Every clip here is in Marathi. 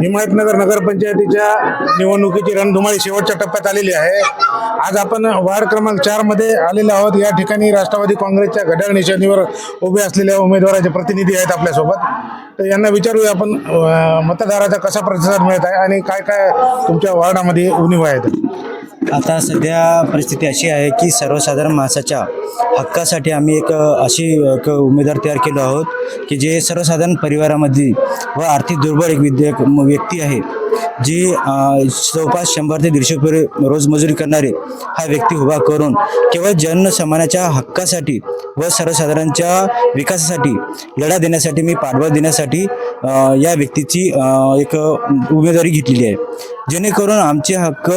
हिमायतनगर नगरपंचायतीच्या निवडणुकीची रणधुमाळी शेवटच्या टप्प्यात आलेली आहे. आज आपण वार्ड क्रमांक चारमध्ये आलेले आहोत. या ठिकाणी राष्ट्रवादी काँग्रेसच्या घड्याळ निशाणीवर उभे असलेल्या उमेदवाराचे प्रतिनिधी आहेत आपल्यासोबत. तर यांना विचारूया आपण मतदाराचा कसा प्रतिसाद मिळत आहे आणि काय काय तुमच्या वार्डामध्ये उणीव आहेत? आता सध्या परिस्थिती अशी आहे की सर्वसाधारण माणसाच्या हक्कासाठी आम्ही एक अशी एक उमेदवार तयार केलो आहोत की जे सर्वसाधारण परिवारामध्ये व आर्थिक दुर्बल एक विद्या व्यक्ती आहे जी जवळपास शंभर ते दीडशे रुपये रोजमजुरी करणारे हा व्यक्ती उभा करून केवळ जनसमानाच्या हक्कासाठी व सर्वसाधारणच्या विकासासाठी लढा देण्यासाठी मी पाठबळ देण्यासाठी या व्यक्तीची एक उमेदवारी घेतलेली आहे. जेणेकरून आमचे हक्क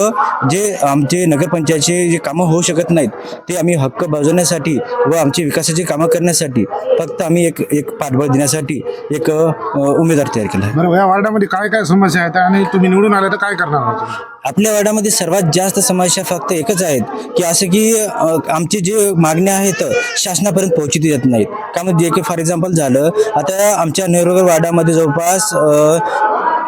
जे आमचे नगरपंचायतचे जे कामं होऊ शकत नाहीत ते आम्ही हक्क बजावण्यासाठी व आमची विकासाची कामं करण्यासाठी फक्त आम्ही एक एक पाठबळ देण्यासाठी एक उमेदवार तयार केला आहे या वार्डामध्ये काय काय समस्या आहेत आणि तुम्ही निवडून आले तर काय करणार आहात? आपल्या वाड्यामध्ये सर्वात जास्त समस्या फक्त एकच आहेत की असं की अ, आमचे जे मागण्या आहेत शासनापर्यंत पोहोचती येत नाहीत का म्हणजे की फॉर एक्झाम्पल झालं आता आमच्या नेहरूगर वाड्यामध्ये जवळपास अ,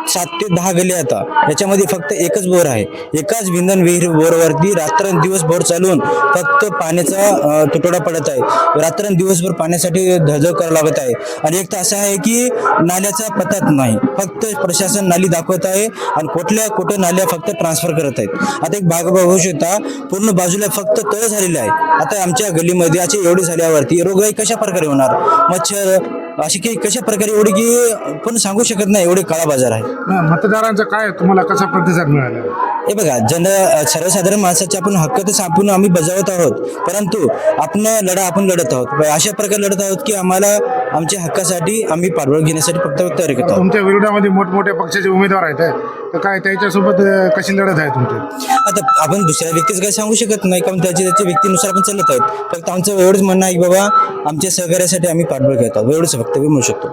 सात ते दहा गली आता. याच्यामध्ये फक्त एकच बोर आहे. एकाच विंधन विहीर बोरवरती रात्रंदिवस बोर चालून फक्त पाण्याचा तुटवडा पडत आहे. रात्रंदिवसभर पाण्यासाठी धडधड करावं लागत आहे. आणि एक तर असं आहे की नाल्याचा पत्ताच नाही. फक्त प्रशासन नाली दाखवत आहे आणि कुठल्या कुठं नाल्या फक्त ट्रान्सफर करत आहेत. आता एक भाग बघू शकता. पूर्ण बाजूला फक्त तळ झालेलं आहे. आता आमच्या गलीमध्ये असे एवढे झाल्यावरती रोगराई कशा प्रकारे होणार? मच्छर अशी की कशा प्रकारे एवढी की पण सांगू शकत नाही एवढे काळा बाजार आहे. हं, मतदारांचा काय तुम्हाला कसा प्रतिसाद मिळाला? हे बघा जन सर्वसाधारण माणसाचे आपण हक्क तर आपण आम्ही बजावत आहोत परंतु आपण लढा आपण लढत आहोत. अशा प्रकारे लढत आहोत की आम्हाला आमच्या हक्कासाठी आम्ही पाठबळ घेण्यासाठी फक्त तयार करत. तुमच्या विरोधामध्ये मोठमोठ्या पक्षाचे उमेदवार आहेत तर काय त्याच्यासोबत कशी लढत आहे तुमची? आता आपण दुसऱ्या व्यक्तीचं काही सांगू शकत नाही कारण त्याच्या त्याच्या व्यक्तीनुसार आपण चालत आहोत. फक्त आमचं एवढंच म्हणणं आहे की बाबा आमच्या सहकार्यासाठी आम्ही पाठबळ घेत. आहोत एवढंच फक्त म्हणू शकतो.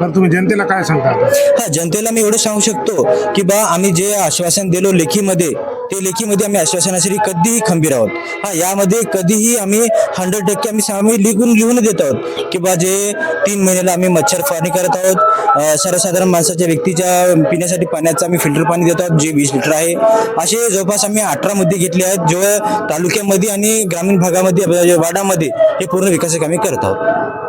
बरं तुम्ही जनतेला काय सांगता? हा जनतेला मी एवढं सांगू शकतो की बा आम्ही जे आश्वासन दिलो लेखीमध्ये ते लेखीमध्ये आम्ही आश्वासनासाठी कधीही खंबीर आहोत. हा यामध्ये कधीही आम्ही हंड्रेड टक्के आम्ही सा- आम्ही लिहून लिहून देत आहोत. की बा जे तीन महिन्याला आम्ही मच्छर फवारणी करत आहोत सर्वसाधारण माणसाच्या व्यक्तीच्या पिण्यासाठी पाण्याचं आम्ही फिल्टर पाणी देत आहोत जे वीस लिटर आहे. असे जवळपास आम्ही अठरा मुद्दे घेतले आहेत जो तालुक्यामध्ये आणि ग्रामीण भागामध्ये वाडामध्ये हे पूर्ण विकास कामे करत आहोत.